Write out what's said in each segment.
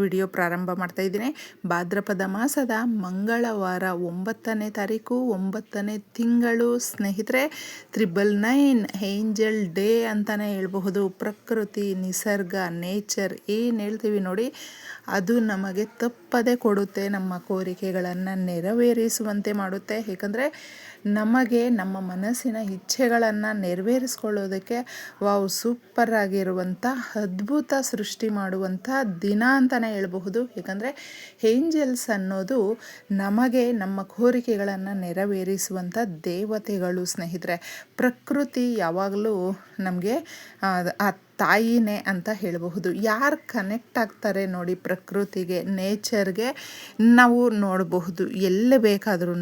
Video ಪ್ರಾರಂಭ ಮಾಡ್ತಾ ಇದ್ದೀನಿ. ಭಾದ್ರಪದ ಮಾಸದ ಮಂಗಳವಾರ ಒಂಬತ್ತನೇ ತಾರೀಕು, ಒಂಬತ್ತನೇ ತಿಂಗಳು. ಸ್ನೇಹಿತರೆ, ತ್ರಿಬಲ್ ನೈನ್, ಏಂಜಲ್ ಡೇ ಅಂತಲೇ ಹೇಳ್ಬಹುದು. ಪ್ರಕೃತಿ, ನಿಸರ್ಗ, ನೇಚರ್ ಏನು ಹೇಳ್ತೀವಿ ನೋಡಿ, ಅದು ನಮಗೆ ತಪ್ಪದೆ ಕೊಡುತ್ತೆ. ನಮ್ಮ ಕೋರಿಕೆಗಳನ್ನು ನೆರವೇರಿಸುವಂತೆ ಮಾಡುತ್ತೆ. ಏಕೆಂದರೆ, ನಮಗೆ ನಮ್ಮ ಮನಸ್ಸಿನ ಇಚ್ಛೆಗಳನ್ನು ನೆರವೇರಿಸ್ಕೊಳ್ಳೋದಕ್ಕೆ ವಾವ್ ಸೂಪರ್ ಆಗಿರುವಂಥ ಅದ್ಭುತ ಸೃಷ್ಟಿ ಮಾಡುವಂಥ ದಿನ ಅಂತಲೇ ಹೇಳಬಹುದು. ಏಕೆಂದರೆ ಏಂಜಲ್ಸ್ ಅನ್ನೋದು ನಮಗೆ ನಮ್ಮ ಕೋರಿಕೆಗಳನ್ನು ನೆರವೇರಿಸುವಂಥ ದೇವತೆಗಳು ಸ್ನೇಹಿತರೆ. ಪ್ರಕೃತಿ ಯಾವಾಗಲೂ ನಮಗೆ ತಾಯಿನೇ ಅಂತ ಹೇಳಬಹುದು. ಯಾರು ಕನೆಕ್ಟ್ ಆಗ್ತಾರೆ ನೋಡಿ ಪ್ರಕೃತಿಗೆ ನೇಚರ್ಗೆ ನಾವು ನೋಡಬಹುದು. ಎಲ್ಲಿ ಬೇಕಾದ್ರೂ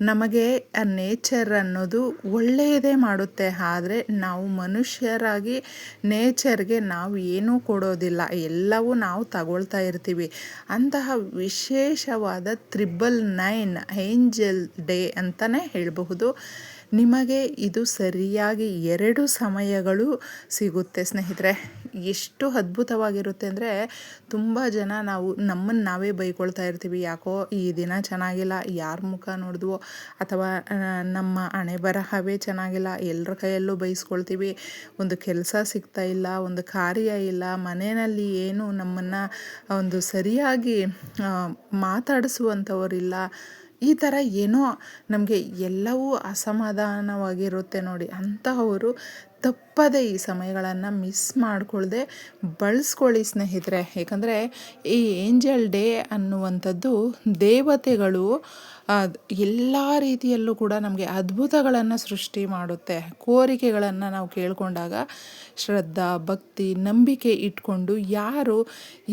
ನಮಗೆ ನೇಚರ್ ಅನ್ನೋದು ಒಳ್ಳೆಯದೇ ಮಾಡುತ್ತೆ. ಆದರೆ ನಾವು ಮನುಷ್ಯರಾಗಿ ನೇಚರ್ಗೆ ನಾವು ಏನೂ ಕೊಡೋದಿಲ್ಲ. ಎಲ್ಲವೂ ನಾವು ತಗೊಳ್ತಾ ಇರ್ತೀವಿ. ಅಂತಹ ವಿಶೇಷವಾದ ತ್ರಿಬಲ್ ನೈನ್, ಏಂಜಲ್ ಡೇ ಅಂತಲೇ ಹೇಳಬಹುದು. ನಿಮಗೆ ಇದು ಸರಿಯಾಗಿ ಎರಡು ಸಮಯಗಳು ಸಿಗುತ್ತೆ ಸ್ನೇಹಿತರೆ. ಎಷ್ಟು ಅದ್ಭುತವಾಗಿರುತ್ತೆ ಅಂದರೆ ತುಂಬ ಜನ ನಾವು ನಮ್ಮನ್ನು ನಾವೇ ಬೈಕೊಳ್ತಾ ಇರ್ತೀವಿ. ಯಾಕೋ ಈ ದಿನ ಚೆನ್ನಾಗಿಲ್ಲ, ಯಾರ ಮುಖ ನೋಡಿದ್ವೋ ಅಥವಾ ನಮ್ಮ ಹಣೆ ಬರಹವೇ ಚೆನ್ನಾಗಿಲ್ಲ ಎಲ್ಲರ ಕೈಯಲ್ಲೂ ಬೈಸ್ಕೊಳ್ತೀವಿ. ಒಂದು ಕೆಲಸ ಸಿಗ್ತಾ ಇಲ್ಲ, ಒಂದು ಕಾರ್ಯ ಇಲ್ಲ, ಮನೆಯಲ್ಲಿ ಏನು ನಮ್ಮನ್ನು ಒಂದು ಸರಿಯಾಗಿ ಮಾತಾಡಿಸುವಂಥವರಿಲ್ಲ ಈ ಥರ ಏನೋ ನಮಗೆ ಎಲ್ಲವೂ ಅಸಮಾಧಾನವಾಗಿರುತ್ತೆ ನೋಡಿ ಅಂತಹವರು ತಪ್ಪದೆ ಈ ಸಮಯಗಳನ್ನು ಮಿಸ್ ಮಾಡಿಕೊಳ್ದೆ ಬಳಸ್ಕೊಳ್ಳಿ ಸ್ನೇಹಿತರೆ. ಏಕೆಂದರೆ ಈ ಏಂಜಲ್ ಡೇ ಅನ್ನುವಂಥದ್ದು ದೇವತೆಗಳು ಎಲ್ಲ ರೀತಿಯಲ್ಲೂ ಕೂಡ ನಮಗೆ ಅದ್ಭುತಗಳನ್ನು ಸೃಷ್ಟಿ ಮಾಡುತ್ತೆ. ಕೋರಿಕೆಗಳನ್ನು ನಾವು ಕೇಳಿಕೊಂಡಾಗ ಶ್ರದ್ಧಾ, ಭಕ್ತಿ, ನಂಬಿಕೆ ಇಟ್ಕೊಂಡು ಯಾರು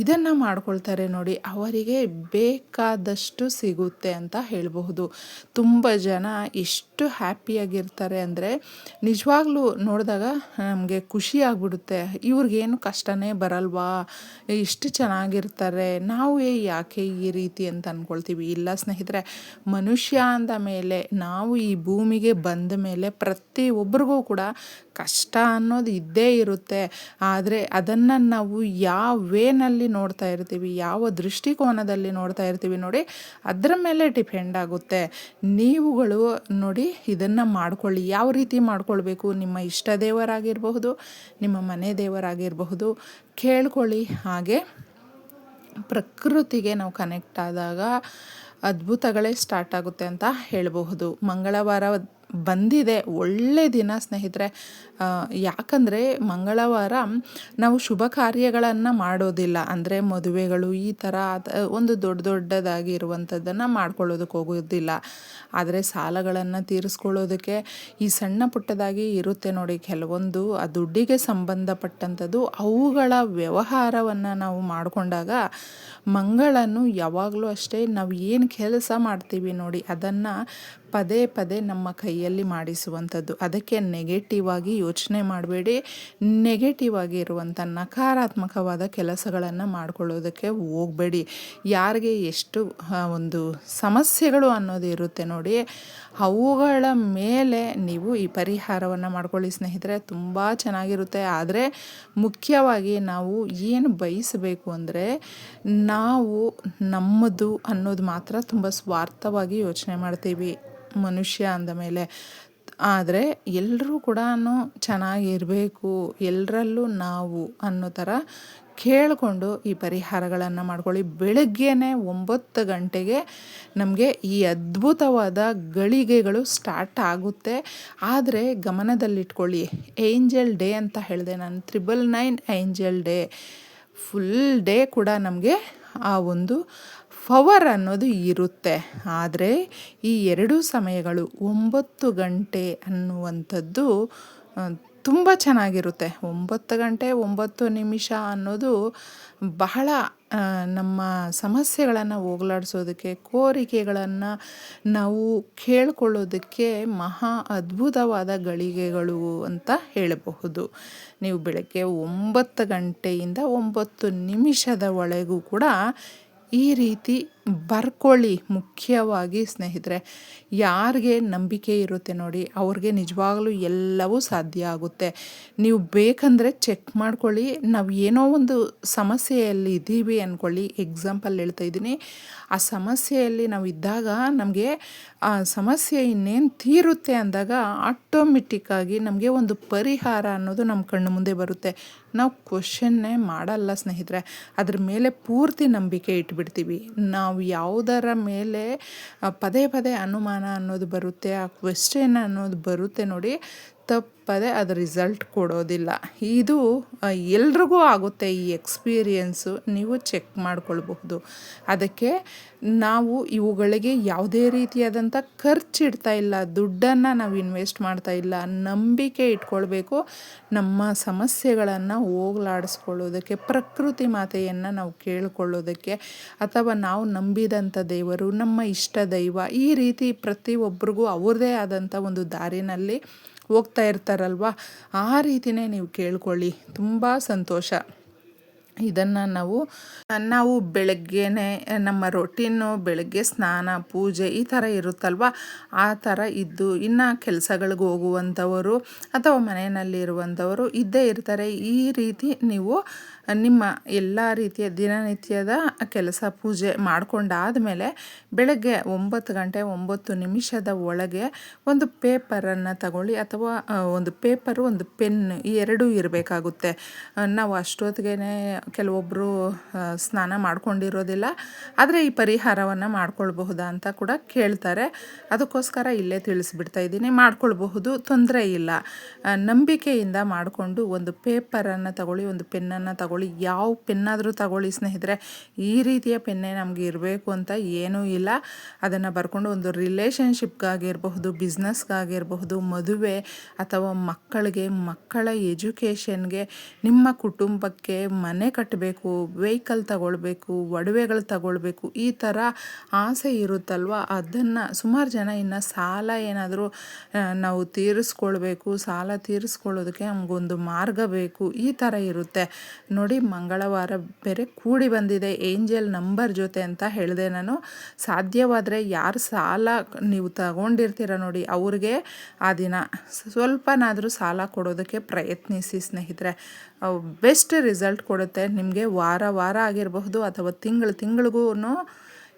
ಇದನ್ನು ಮಾಡ್ಕೊಳ್ತಾರೆ ನೋಡಿ ಅವರಿಗೆ ಬೇಕಾದಷ್ಟು ಸಿಗುತ್ತೆ ಅಂತ ಹೇಳಬಹುದು. ತುಂಬ ಜನ ಎಷ್ಟು ಹ್ಯಾಪಿಯಾಗಿರ್ತಾರೆ ಅಂದರೆ ನಿಜವಾಗ್ಲೂ ನೋಡಿದಾಗ ನಮಗೆ ಖುಷಿ ಆಗ್ಬಿಡುತ್ತೆ. ಇವ್ರಿಗೇನು ಕಷ್ಟನೇ ಬರಲ್ವಾ? ಇಷ್ಟು ಚೆನ್ನಾಗಿರ್ತಾರೆ. ನಾವು ಯಾಕೆ ಈ ರೀತಿ ಅಂತ ಅಂದ್ಕೊಳ್ತೀವಿ ಇಲ್ಲ ಸ್ನೇಹಿತರೆ, ಮನುಷ್ಯ ಅಂದ ಮೇಲೆ, ನಾವು ಈ ಭೂಮಿಗೆ ಬಂದ ಮೇಲೆ ಪ್ರತಿಯೊಬ್ಬರಿಗೂ ಕೂಡ ಕಷ್ಟ ಅನ್ನೋದು ಇದ್ದೇ ಇರುತ್ತೆ. ಆದರೆ ಅದನ್ನು ನಾವು ಯಾವ ವೇನಲ್ಲಿ ನೋಡ್ತಾ ಇರ್ತೀವಿ, ಯಾವ ದೃಷ್ಟಿಕೋನದಲ್ಲಿ ನೋಡ್ತಾ ಇರ್ತೀವಿ ನೋಡಿ, ಅದರ ಮೇಲೆ ಡಿಪೆಂಡ್ ಆಗುತ್ತೆ. ನೀವುಗಳು ನೋಡಿ ಇದನ್ನು ಮಾಡ್ಕೊಳ್ಳಿ. ಯಾವ ರೀತಿ ಮಾಡ್ಕೊಳ್ಬೇಕು? ನಿಮ್ಮ ಇಷ್ಟ ದೇವರಾಗಿರಬಹುದು, ನಿಮ್ಮ ಮನೆ ದೇವರಾಗಿರಬಹುದು, ಕೇಳ್ಕೊಳ್ಳಿ ಹಾಗೆ ಪ್ರಕೃತಿಗೆ ನಾವು ಕನೆಕ್ಟ್ ಆದಾಗ ಅದ್ಭುತಗಳೇ ಸ್ಟಾರ್ಟ್ ಆಗುತ್ತೆ ಅಂತ ಹೇಳಬಹುದು. ಮಂಗಳವಾರ ಬಂದಿದೆ. ಒಳ್ಳೆ ದಿನ ಸ್ನೇಹಿತರೆ. ಯಾಕಂದರೆ ಮಂಗಳವಾರ ನಾವು ಶುಭ ಕಾರ್ಯಗಳನ್ನು ಮಾಡೋದಿಲ್ಲ. ಅಂದರೆ ಮದುವೆಗಳು ಈ ಥರ ಒಂದು ದೊಡ್ಡ ದೊಡ್ಡದಾಗಿರುವಂಥದ್ದನ್ನು ಮಾಡ್ಕೊಳ್ಳೋದಕ್ಕೆ ಹೋಗೋದಿಲ್ಲ. ಆದರೆ ಸಾಲಗಳನ್ನು ತೀರಿಸ್ಕೊಳ್ಳೋದಕ್ಕೆ ಈ ಸಣ್ಣ ಪುಟ್ಟದಾಗಿ ಇರುತ್ತೆ ನೋಡಿ. ಕೆಲವೊಂದು ಆ ದುಡ್ಡಿಗೆ ಸಂಬಂಧಪಟ್ಟಂಥದ್ದು ಅವುಗಳ ವ್ಯವಹಾರವನ್ನು ನಾವು ಮಾಡಿಕೊಂಡಾಗ ಮಂಗಳನು ಯಾವಾಗಲೂ ಅಷ್ಟೇ ನಾವು ಏನು ಕೆಲಸ ಮಾಡ್ತೀವಿ ನೋಡಿ. ಅದನ್ನು ಪದೇ ಪದೇ ನಮ್ಮ ಕೈಯಲ್ಲಿ ಮಾಡಿಸುವಂಥದ್ದು. ಅದಕ್ಕೆ ನೆಗೆಟಿವ್ ಆಗಿ ಯೋಚನೆ ಮಾಡಬೇಡಿ. ನೆಗೆಟಿವ್ ಆಗಿ ಇರುವಂಥ ನಕಾರಾತ್ಮಕವಾದ ಕೆಲಸಗಳನ್ನು ಮಾಡಿಕೊಳ್ಳೋದಕ್ಕೆ ಹೋಗಬೇಡಿ. ಯಾರಿಗೆ ಎಷ್ಟು ಒಂದು ಸಮಸ್ಯೆಗಳು ಅನ್ನೋದು ಇರುತ್ತೆ ನೋಡಿ, ಅವುಗಳ ಮೇಲೆ ನೀವು ಈ ಪರಿಹಾರವನ್ನು ಮಾಡ್ಕೊಳ್ಳಿ ಸ್ನೇಹಿತರೆ. ತುಂಬ ಚೆನ್ನಾಗಿರುತ್ತೆ. ಆದರೆ ಮುಖ್ಯವಾಗಿ ನಾವು ಏನು ಬಯಸಬೇಕು ಅಂದರೆ, ನಾವು ನಮ್ಮದು ಅನ್ನೋದು ಮಾತ್ರ ತುಂಬ ಸ್ವಾರ್ಥವಾಗಿ ಯೋಚನೆ ಮಾಡ್ತೀವಿ. ಮನುಷ್ಯ ಅಂದ ಮೇಲೆ, ಆದರೆ ಎಲ್ಲರೂ ಕೂಡ ಚೆನ್ನಾಗಿರಬೇಕು ಎಲ್ಲರಲ್ಲೂ ನಾವು ಅನ್ನೋ ಥರ ಕೇಳಿಕೊಂಡು ಈ ಪರಿಹಾರಗಳನ್ನು ಮಾಡ್ಕೊಳ್ಳಿ. ಬೆಳಗ್ಗೆನೆ ಒಂಬತ್ತು ಗಂಟೆಗೆ ನಮಗೆ ಈ ಅದ್ಭುತವಾದ ಗಳಿಗೆಗಳು ಸ್ಟಾರ್ಟ್ ಆಗುತ್ತೆ. ಆದರೆ ಗಮನದಲ್ಲಿಟ್ಕೊಳ್ಳಿ, ಏಂಜಲ್ ಡೇ ಅಂತ ಹೇಳಿದೆ ನಾನು, triple nine angel day. Full day ಕೂಡ ನಮಗೆ ಆ ಒಂದು ಪವರ್ ಅನ್ನೋದು ಇರುತ್ತೆ. ಆದರೆ ಈ ಎರಡು ಸಮಯಗಳು ಒಂಬತ್ತು ಗಂಟೆ ಅನ್ನುವಂಥದ್ದು ತುಂಬ ಚೆನ್ನಾಗಿರುತ್ತೆ. ಒಂಬತ್ತು ಗಂಟೆ, ಒಂಬತ್ತು ನಿಮಿಷ ಅನ್ನೋದು ಬಹಳ ನಮ್ಮ ಸಮಸ್ಯೆಗಳನ್ನು ಹೋಗಲಾಡ್ಸೋದಕ್ಕೆ, ಕೋರಿಕೆಗಳನ್ನು ನಾವು ಕೇಳ್ಕೊಳ್ಳೋದಕ್ಕೆ ಮಹಾ ಅದ್ಭುತವಾದ ಗಳಿಗೆಗಳು ಅಂತ ಹೇಳಬಹುದು. ನೀವು ಬೆಳಗ್ಗೆ ಒಂಬತ್ತು ಗಂಟೆಯಿಂದ ಒಂಬತ್ತು ನಿಮಿಷದ ಒಳಗೂ ಕೂಡ ಈ ರೀತಿ ಬರ್ಕೊಳ್ಳಿ ಮುಖ್ಯವಾಗಿ ಸ್ನೇಹಿತರೆ. ಯಾರಿಗೆ ನಂಬಿಕೆ ಇರುತ್ತೆ ನೋಡಿ, ಅವ್ರಿಗೆ ನಿಜವಾಗಲೂ ಎಲ್ಲವೂ ಸಾಧ್ಯ ಆಗುತ್ತೆ. ನೀವು ಬೇಕಂದರೆ ಚೆಕ್ ಮಾಡ್ಕೊಳ್ಳಿ. ನಾವು ಏನೋ ಒಂದು ಸಮಸ್ಯೆಯಲ್ಲಿ ಇದ್ದೀವಿ ಅಂದ್ಕೊಳ್ಳಿ ಎಕ್ಸಾಂಪಲ್ ಹೇಳ್ತಾ ಇದ್ದೀನಿ. ಆ ಸಮಸ್ಯೆಯಲ್ಲಿ ನಾವು ಇದ್ದಾಗ ನಮಗೆ, ಆ ಸಮಸ್ಯೆ ಇನ್ನೇನು ತೀರುತ್ತೆ ಅಂದಾಗ ಆಟೋಮೆಟಿಕ್ಕಾಗಿ ನಮಗೆ ಒಂದು ಪರಿಹಾರ ಅನ್ನೋದು ನಮ್ಮ ಕಣ್ಣು ಮುಂದೆ ಬರುತ್ತೆ. ನಾವು ಕ್ವಶನ್ನೇ ಮಾಡಲ್ಲ ಸ್ನೇಹಿತರೆ. ಅದ್ರ ಮೇಲೆ ಪೂರ್ತಿ ನಂಬಿಕೆ ಇಟ್ಬಿಡ್ತೀವಿ. ನಾವು ಯಾವುದರ ಮೇಲೆ ಪದೇ ಪದೇ ಅನುಮಾನ ಅನ್ನೋದು ಬರುತ್ತೆ ಆ ಕ್ವೆಶ್ಚನ್ ಅನ್ನೋದು ಬರುತ್ತೆ ನೋಡಿ. ತಪ್ಪದೆ ಅದು ರಿಸಲ್ಟ್ ಕೊಡೋದಿಲ್ಲ. ಇದು ಎಲ್ರಿಗೂ ಆಗುತ್ತೆ ಈ ಎಕ್ಸ್ಪೀರಿಯೆನ್ಸು ನೀವು ಚೆಕ್ ಮಾಡ್ಕೊಳ್ಬಹುದು. ಅದಕ್ಕೆ ನಾವು ಇವುಗಳಿಗೆ ಯಾವುದೇ ರೀತಿಯಾದಂಥ ಖರ್ಚಿಡ್ತಾ ಇಲ್ಲ. ದುಡ್ಡನ್ನು ನಾವು ಇನ್ವೆಸ್ಟ್ ಮಾಡ್ತಾ ಇಲ್ಲ. ನಂಬಿಕೆ ಇಟ್ಕೊಳ್ಬೇಕು. ನಮ್ಮ ಸಮಸ್ಯೆಗಳನ್ನು ಹೋಗ್ಲಾಡಿಸ್ಕೊಳ್ಳೋದಕ್ಕೆ, ಪ್ರಕೃತಿ ಮಾತೆಯನ್ನು ನಾವು ಕೇಳಿಕೊಳ್ಳೋದಕ್ಕೆ, ಅಥವಾ ನಾವು ನಂಬಿದಂಥ ದೇವರು, ನಮ್ಮ ಇಷ್ಟ ದೈವ, ಈ ರೀತಿ ಪ್ರತಿಯೊಬ್ಬರಿಗೂ ಅವ್ರದ್ದೇ ಆದಂಥ ಒಂದು ದಾರಿನಲ್ಲಿ ಹೋಗ್ತಾ ಇರ್ತಾರಲ್ವ? ಆ ರೀತಿನೇ ನೀವು ಕೇಳ್ಕೊಳ್ಳಿ. ತುಂಬ ಸಂತೋಷ. ಇದನ್ನು ನಾವು ನಾವು ಬೆಳಗ್ಗೆನೇ, ನಮ್ಮ ರೊಟೀನು ಬೆಳಗ್ಗೆ ಸ್ನಾನ, ಪೂಜೆ ಈ ಥರ ಇರುತ್ತಲ್ವ? ಆ ಥರ ಇದ್ದು ಇನ್ನು ಕೆಲಸಗಳಿಗೆ ಹೋಗುವಂಥವರು ಅಥವಾ ಮನೆಯಲ್ಲಿರುವಂಥವರು ಇದ್ದೇ ಇರ್ತಾರೆ. ಈ ರೀತಿ ನೀವು ನಿಮ್ಮ ಎಲ್ಲ ರೀತಿಯ ದಿನನಿತ್ಯದ ಕೆಲಸ ಪೂಜೆ ಮಾಡಿಕೊಂಡಾದಮೇಲೆ ಬೆಳಗ್ಗೆ ಒಂಬತ್ತು ಗಂಟೆ ಒಂಬತ್ತು ನಿಮಿಷದ ಒಳಗೆ ಒಂದು ಪೇಪರನ್ನು ತಗೊಳ್ಳಿ ಅಥವಾ ಒಂದು ಪೇಪರು, ಒಂದು ಪೆನ್ ಈ ಎರಡೂ ಇರಬೇಕಾಗುತ್ತೆ. ನಾವು ಅಷ್ಟೊತ್ತಿಗೆ ಕೆಲವೊಬ್ಬರು ಸ್ನಾನ ಮಾಡ್ಕೊಂಡಿರೋದಿಲ್ಲ, ಆದರೆ ಈ ಪರಿಹಾರವನ್ನು ಮಾಡ್ಕೊಳ್ಬಹುದಾ ಅಂತ ಕೂಡ ಕೇಳ್ತಾರೆ. ಅದಕ್ಕೋಸ್ಕರ ಇಲ್ಲೇ ತಿಳಿಸ್ಬಿಡ್ತಾ ಇದ್ದೀನಿ. ಮಾಡ್ಕೊಳ್ಬಹುದು, ತೊಂದರೆ ಇಲ್ಲ. ನಂಬಿಕೆಯಿಂದ ಮಾಡಿಕೊಂಡು ಒಂದು ಪೇಪರನ್ನು ತಗೊಳ್ಳಿ, ಒಂದು ಪೆನ್ನನ್ನು ತಗೊಳ್ಳಿ. ಯಾವ ಪೆನ್ನಾದರೂ ತಗೊಳ್ಳಿ ಸ್ನೇಹಿತರೆ. ಈ ರೀತಿಯ ಪೆನ್ನೇ ನಮಗೆ ಇರಬೇಕು ಅಂತ ಏನೂ ಇಲ್ಲ. ಅದನ್ನು ಬರ್ಕೊಂಡು ಒಂದು ರಿಲೇಷನ್ಶಿಪ್ಗಾಗಿರಬಹುದು ಬಿಸ್ನೆಸ್ಗಾಗಿರಬಹುದು ಮದುವೆ ಅಥವಾ ಮಕ್ಕಳಿಗೆ, ಮಕ್ಕಳ ಎಜುಕೇಷನ್ಗೆ ನಿಮ್ಮ ಕುಟುಂಬಕ್ಕೆ ಮನೆ ಕಟ್ಟಬೇಕು ವೆಹಿಕಲ್ ತಗೊಳ್ಬೇಕು, ಒಡವೆಗಳು ತಗೊಳ್ಬೇಕು, ಈ ಥರ ಆಸೆ ಇರುತ್ತಲ್ವ? ಅದನ್ನು ಸುಮಾರು ಜನ ಇನ್ನು ಸಾಲ ಏನಾದರೂ ನಾವು ತೀರಿಸ್ಕೊಳ್ಬೇಕು, ಸಾಲ ತೀರಿಸ್ಕೊಳ್ಳೋದಕ್ಕೆ ನಮಗೊಂದು ಮಾರ್ಗ ಬೇಕು, ಈ ಥರ ಇರುತ್ತೆ. ಮಂಗಳವಾರ ಬೇರೆ ಕೂಡಿ ಬಂದಿದೆ. ಏಂಜಲ್ ನಂಬರ್ ಜೊತೆ ಅಂತ ಹೇಳಿದೆ ನಾನು. ಸಾಧ್ಯವಾದರೆ ಯಾರು ಸಾಲ ನೀವು ತಗೊಂಡಿರ್ತೀರ ನೋಡಿ, ಅವ್ರಿಗೆ ಆ ದಿನ. ಸ್ವಲ್ಪನಾದರೂ ಸಾಲ ಕೊಡೋದಕ್ಕೆ ಪ್ರಯತ್ನಿಸಿ ಸ್ನೇಹಿತರೆ. ಬೆಸ್ಟ್ ರಿಸಲ್ಟ್ ಕೊಡುತ್ತೆ. ನಿಮಗೆ ವಾರ ವಾರ ಆಗಿರಬಹುದು ಅಥವಾ ತಿಂಗಳು ತಿಂಗಳಿಗೂ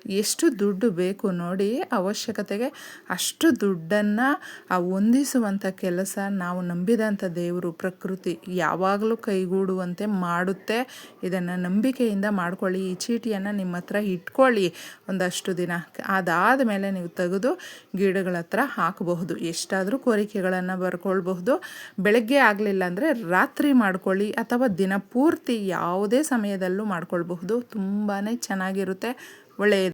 ಎಷ್ಟು ದುಡ್ಡು ಬೇಕು ನೋಡಿ ಅವಶ್ಯಕತೆಗೆ ಅಷ್ಟು ದುಡ್ಡನ್ನು ಆ ಹೊಂದಿಸುವಂಥ ಕೆಲಸ ನಾವು ನಂಬಿದಂಥ ದೇವರು ಪ್ರಕೃತಿ ಯಾವಾಗಲೂ ಕೈಗೂಡುವಂತೆ ಮಾಡುತ್ತೆ. ಇದನ್ನು ನಂಬಿಕೆಯಿಂದ ಮಾಡ್ಕೊಳ್ಳಿ. ಈ ಚೀಟಿಯನ್ನು ನಿಮ್ಮ ಹತ್ರ ಇಟ್ಕೊಳ್ಳಿ. ಒಂದಷ್ಟು ದಿನ ಅದಾದ ಮೇಲೆ ನೀವು ತೆಗೆದು ಗಿಡಗಳ ಹತ್ರ ಹಾಕಬಹುದು. ಎಷ್ಟಾದರೂ ಕೋರಿಕೆಗಳನ್ನು ಬರ್ಕೊಳ್ಬಹುದು. ಬೆಳಗ್ಗೆ ಆಗಲಿಲ್ಲ ಅಂದರೆ ರಾತ್ರಿ ಮಾಡ್ಕೊಳ್ಳಿ ಅಥವಾ ದಿನ ಪೂರ್ತಿ ಯಾವುದೇ ಸಮಯದಲ್ಲೂ ಮಾಡ್ಕೊಳ್ಬಹುದು. ತುಂಬಾ ಚೆನ್ನಾಗಿರುತ್ತೆ. ಒಳ್ಳೆಯದು